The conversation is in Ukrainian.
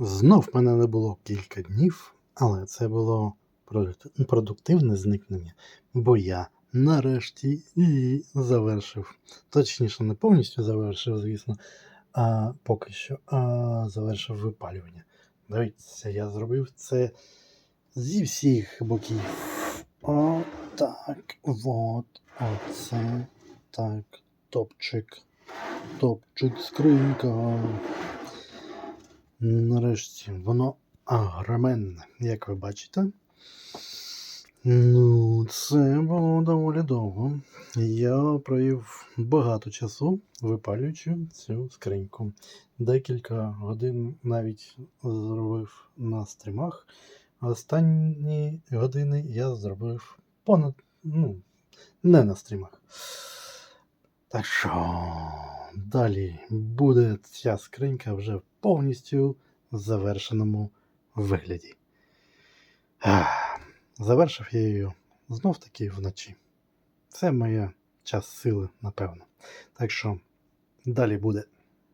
Знов мене не було кілька днів, але це було продуктивне зникнення, бо я нарешті її завершив. Точніше, не повністю завершив, звісно, а поки що а, завершив випалювання. Дивіться, я зробив це зі всіх боків. О, так, от, оце, так, топчик, топчик, скринька. Нарешті воно агроменне, як ви бачите. Ну, це було доволі довго. Я провів багато часу, випалюючи цю скриньку. Декілька годин навіть зробив на стрімах. Останні години я зробив понад, ну, не на стрімах. Так що далі буде ця скринька вже в повністю завершеному вигляді. Завершив я її знов таки вночі. Це моя час сили, напевно. Так що далі буде.